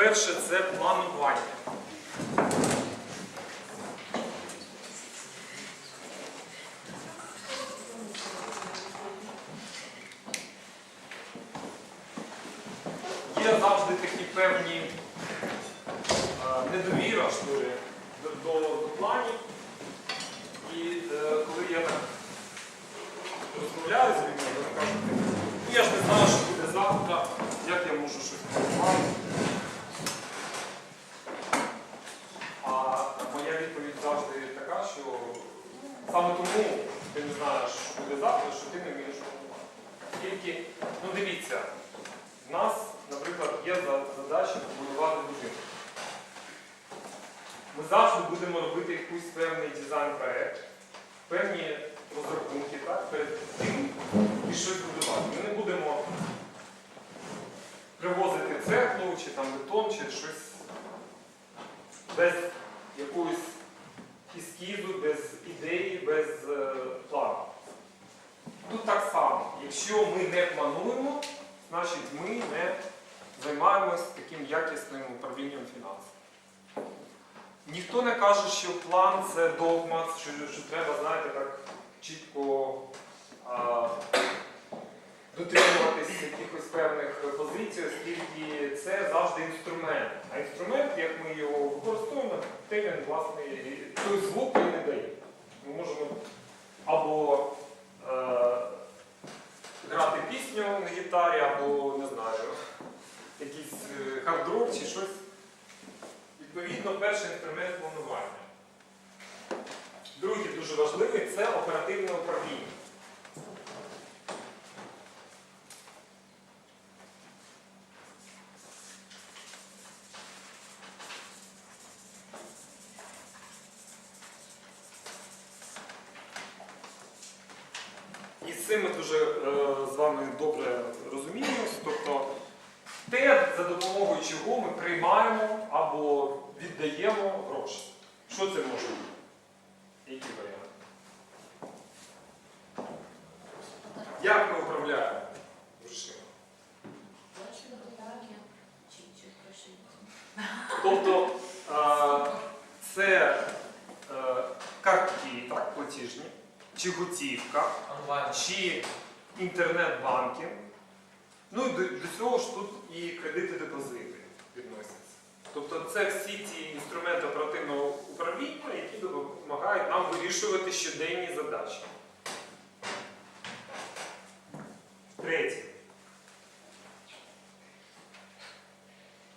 Перше це планування. Є завжди такі певні е, недовіра до, до, до планів. І е, коли я так розмовляю з людьми, вони кажуть, ну я ж не знаю, що буде завтра, як я можу щось планувати. А моя відповідь завжди така, що саме тому ти не знаєш, що буде завтра, що ти не вмієш планувати. Тільки, ну дивіться, в нас, наприклад, є за- задача побудувати будинок. Ми завжди будемо робити якийсь певний дизайн-проект, певні розрахунки так, перед тим і щось будувати. Ми не будемо привозити цеглу, чи там бетон, чи щось без якоїсь ескізу, без ідеї, без е, плану. Тут так само, якщо ми не плануємо, значить ми не займаємось таким якісним управлінням фінансів. Ніхто не каже, що план це догма, що, що треба, знаєте, так чітко а, дотримуватись якихось певних позицій, оскільки це завжди інструмент. А інструмент, як ми його використовуємо, те він власне той звук він не дає. Ми можемо або е, грати пісню на гітарі, або не знаю, якийсь хард-рок чи щось. Відповідно, перший інструмент планування. Другий дуже важливий це оперативне управління. Цим ми дуже е, з вами добре розуміємось. Тобто те, за допомогою чого ми приймаємо або віддаємо гроші. Що це може бути? Які варіанти? Як ми управляємо грошима? Тобто це е, картки так, платіжні, чи готівка, чи інтернет-банкінг. Ну і до, цього ж тут і. Тобто це всі ці інструменти оперативного управління, які допомагають нам вирішувати щоденні задачі. Третє.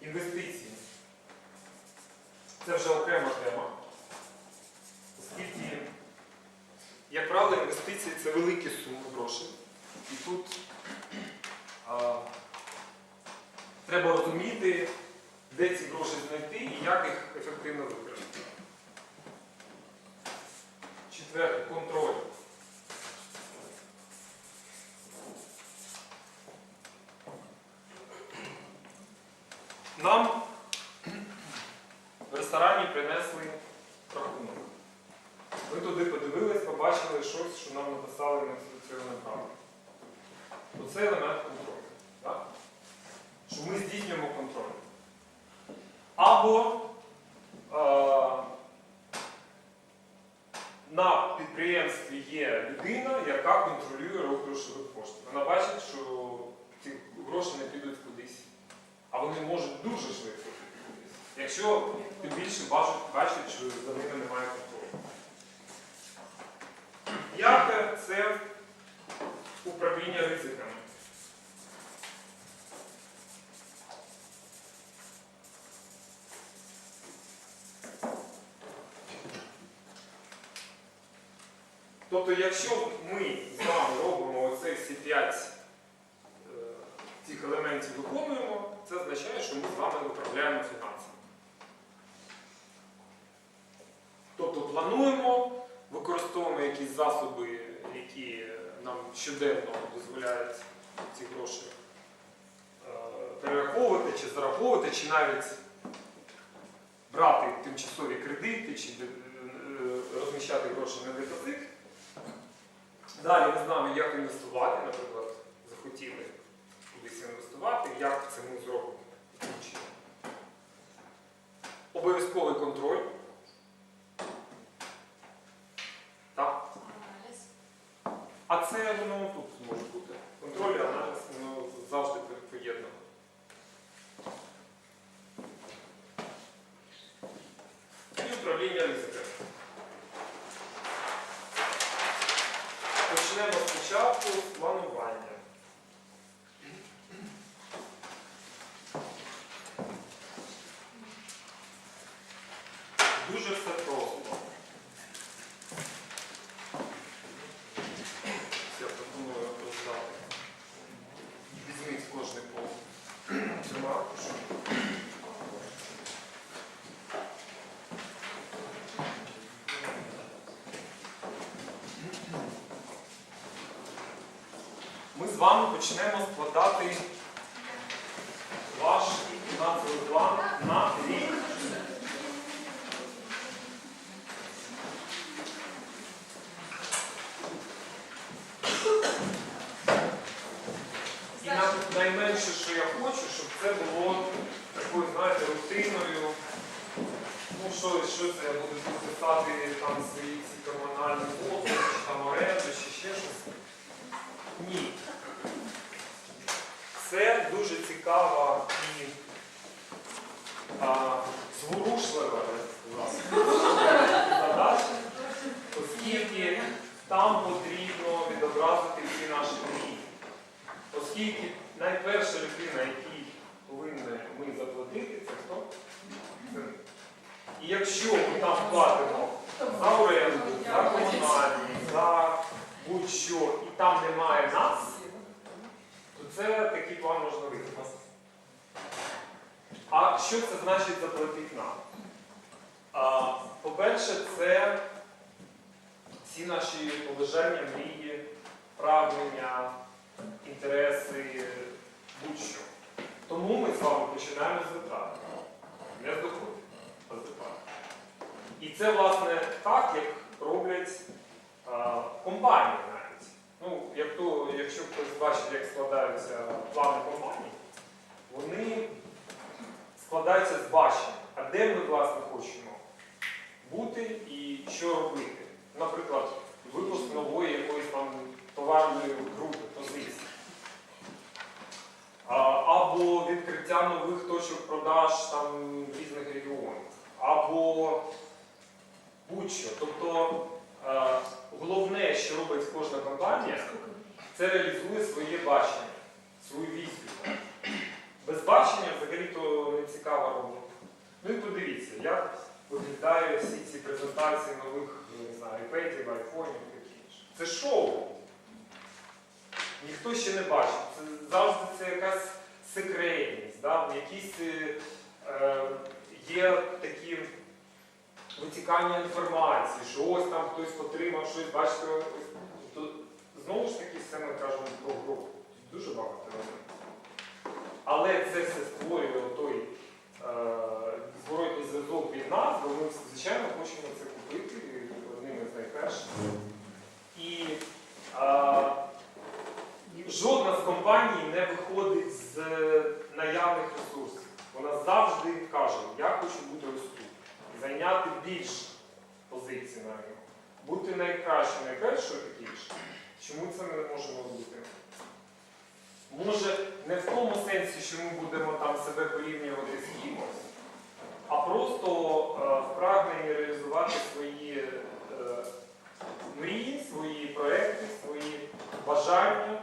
Інвестиції. Це вже окрема тема. Оскільки, як правило, інвестиції це великі суми грошей. І тут а, треба розуміти, де ці гроші знайти і як їх ефективно використати. Четверте контроль. Нам в ресторані принесли рахунок. Ми туди подивились, побачили щось, що нам написали на цього неправильно. Оце елемент контролю. Так? Що ми здійснюємо контроль. Або е, на підприємстві є людина, яка контролює рух грошових коштів. Вона бачить, що ці гроші не підуть кудись. А вони можуть дуже швидко піти кудись. Якщо тим більше бачать, що за ними немає контролю. як це управління ризиками. Тобто, якщо ми з вами робимо оце всі п'ять е, цих елементів виконуємо, це означає, що ми з вами управляємо фінансами. Тобто плануємо, використовуємо якісь засоби, які нам щоденно дозволяють ці гроші е, перераховувати чи зараховувати, чи навіть брати тимчасові кредити, чи е, розміщати гроші на депозит. Далі не знаємо, як інвестувати, наприклад, захотіли кудись інвестувати, як це зробити зробимо. Обов'язковий контроль. Дуже все просто. Я пропоную роздати. Візьміть кожний по цьому аркушу. Ми з вами почнемо складати ваш фінансовий план на рік. І на- найменше, що я хочу, щоб це було такою, знаєте, рутиною. Ну, що, що це я буду тут писати там свої ці комунальні послуги, чи там оренду, чи ще щось. Ні. Це дуже цікава і зворушлива задача, оскільки там потрібно відобразити всі наші мрії. Оскільки найперша людина, якій повинні ми заплатити, це хто? І якщо ми там платимо за оренду, за комунальні, за будь-що, і там немає нас, то це такий план можна виконати. А що це значить заплатити нам? По-перше, це всі наші побажання, мрії, прагнення, інтереси, будь-що. Тому ми з вами починаємо з витрат. Не з доходів, а з витрат. І це, власне, так, як роблять а, компанії навіть. Ну, як то, якщо хтось бачить, як складаються плани компаній, вони складаються з бачення, а де ми, власне, хочемо бути і що робити. Наприклад, випуск нової якоїсь там товарної групи, позиції. Або відкриття нових точок продаж там різних регіонах, або будь-що. Тобто е, головне, що робить кожна компанія, це реалізує своє бачення, свою візію. Без бачення взагалі-то не цікава робота. Ну і подивіться, як виглядають всі ці презентації нових не знаю, iPadів, айфонів і таке інше. Це шоу. Ніхто ще не бачив. Це завжди це якась секретність, да? якісь е, е, є такі витікання інформації, що ось там хтось отримав щось, бачите. То, знову ж таки, все ми кажемо про групу. Дуже багато елементів. Але це все створює той е, зворотній зв'язок від нас, бо ми, звичайно, хочемо це купити одним із найперших. І е, жодна з компаній не виходить з наявних ресурсів. Вона завжди каже, я хочу бути тут. Зайняти більше позицій на ринку. Бути найкращою, найпершою такі інше. Чому це ми не можемо робити? Може, не в тому сенсі, що ми будемо там себе порівнювати з кимось, а просто е, в прагненні реалізувати свої е, мрії, свої проекти, свої бажання.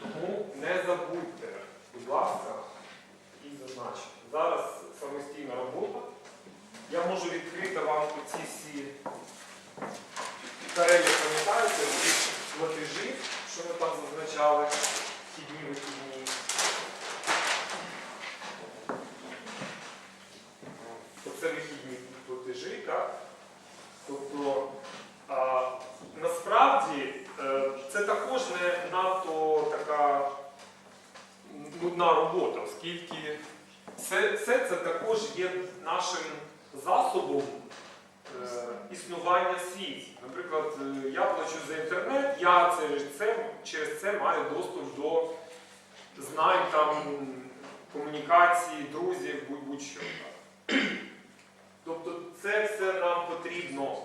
Тому не забудьте, будь ласка, і зазначити. Зараз самостійна робота. Я можу відкрити вам ці всі перелік, пам'ятаєте, платежі, що ми там зазначали, вхідні вихідні. Оце вихідні платежі, так? Тобто, а, насправді е, це також не надто така нудна робота, оскільки все, все це також є нашим засобом е, існування світі. Наприклад, е, я плачу за інтернет, я через це, через це маю доступ до знань, там, комунікації, друзів, будь- будь-що. Тобто це все нам потрібно.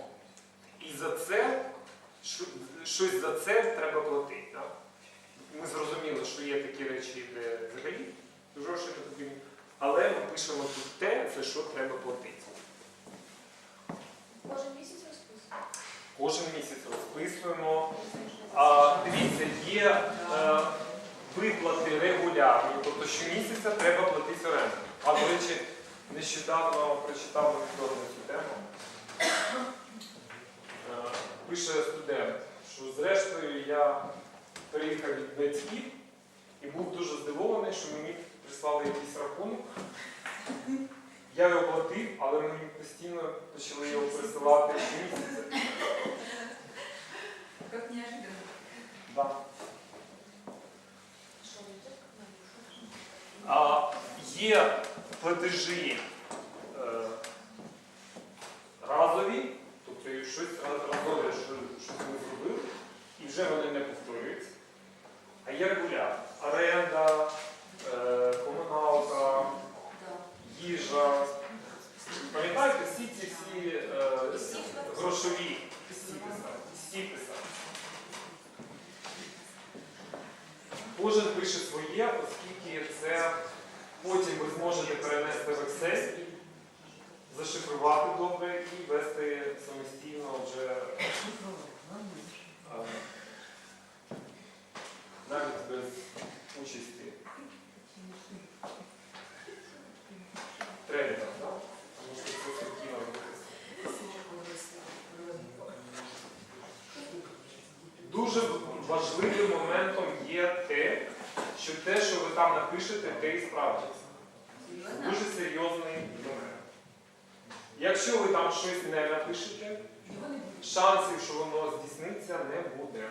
І за це, щось за це треба платити. Так? Ми зрозуміли, що є такі речі, де взагалі гроші потрібні. Але ми пишемо тут те, за що треба платити. Кожен місяць розписуємо. Кожен місяць розписуємо. А, дивіться, є е, виплати регулярні, тобто щомісяця треба платити оренду. А, до речі, нещодавно прочитав моніторну цю тему. Е, пише студент, що зрештою я приїхав від батьків і був дуже здивований, що мені прислали якийсь рахунок. Я його платив, але мені постійно почали його присилати щомісяця. Как неожиданно. Да. А, є платежі е, разові, тобто щось раз- разове, що щось ми зробили, і вже вони не повторюються. А є регулярні. Оренда, е, комуналка, Да. їжа. Пам'ятаєте, всі ці всі е, грошові стіписа. стіписа. Кожен пише своє, оскільки це потім ви зможете перенести в Excel, зашифрувати добре і вести самостійно вже е, навіть без участі тренера. Да? Тому що це спокійно робити. Дуже важливим моментом є те, що те, що ви там напишете, те і справдиться. Дуже серйозний момент. Якщо ви там щось не напишете, шансів, що воно здійсниться, не буде.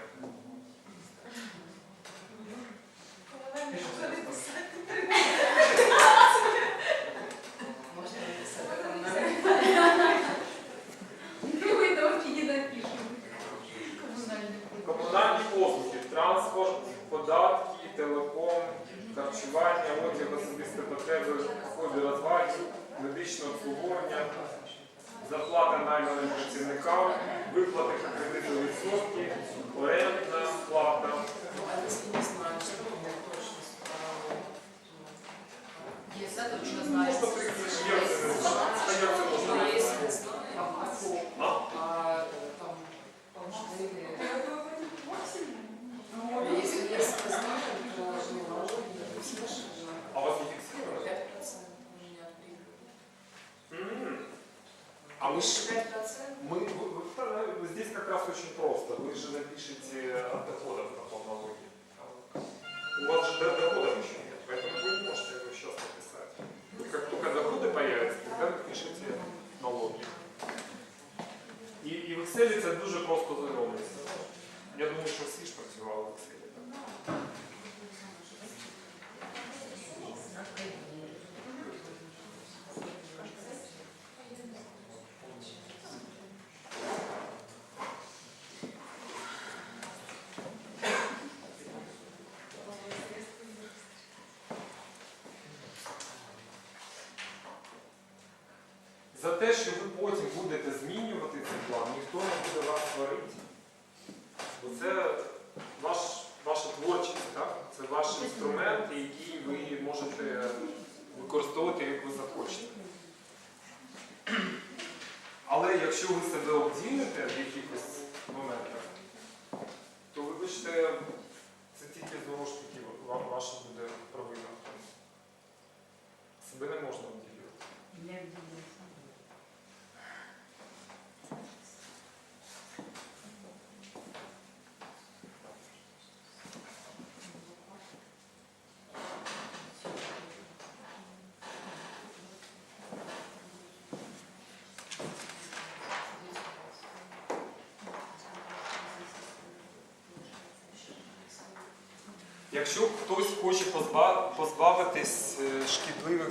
знаю. Просто ты А вас не фиксировали? А мы, мы, здесь как раз очень просто. Вы же напишите от доходов налоги. У вас же Excel це дуже просто зробиться. Я думаю, що всі ж працювали в Excel. За те, що ви потім будете змінювати цей план, ніхто не буде вас сварити. Бо це ваш, ваша творчість, так? це ваш інструмент, який ви можете використовувати, як. Але якщо ви себе обділите в якихось моментах, то вибачте, це тільки знову ж таки ва- ваша буде провина. Себе не можна обділювати. Якщо хтось хоче позбавитись е, шкідливих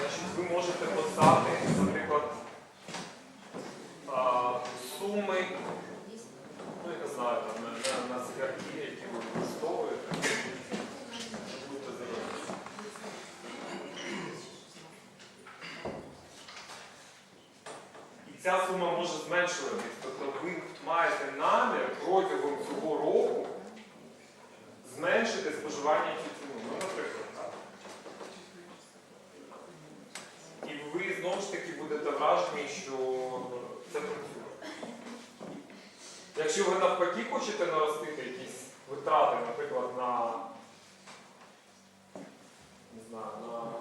значить ви можете писати, наприклад, суми, ну я не знаю, на, на, на цигарки, які ви використовуєте. Будьте здорові. ця сума може зменшуватись. Тобто ви маєте намір протягом цього року зменшити споживання тютюну. Ну, наприклад, так. І ви знову ж таки будете вражені, що це працює. Якщо ви навпаки хочете наростити якісь витрати, наприклад, на не знаю, на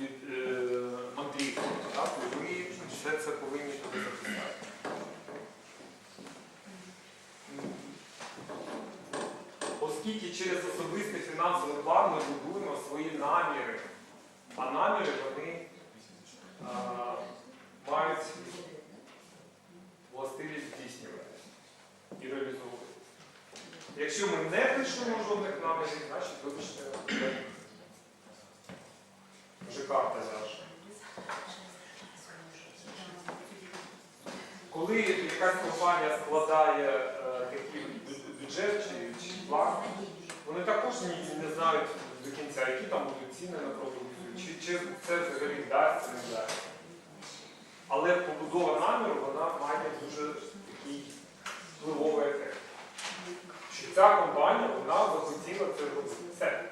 е, мандрівку, ви все це повинні туди записати. Оскільки через особистий фінансовий план ми будуємо свої наміри, а наміри вони а, мають властивість здійснювати і реалізовувати. Якщо ми не пишемо жодних намірів, значить вибачте, вже карта ляже. Коли якась компанія складає е, такий бюджет чи, план, вони також не, не знають до кінця, які там будуть ціни на продукцію, чи, чи це взагалі вдасться, не вдасться. Але побудова наміру вона має дуже такий впливовий ефект. Що ця компанія вона захотіла це робити. Все.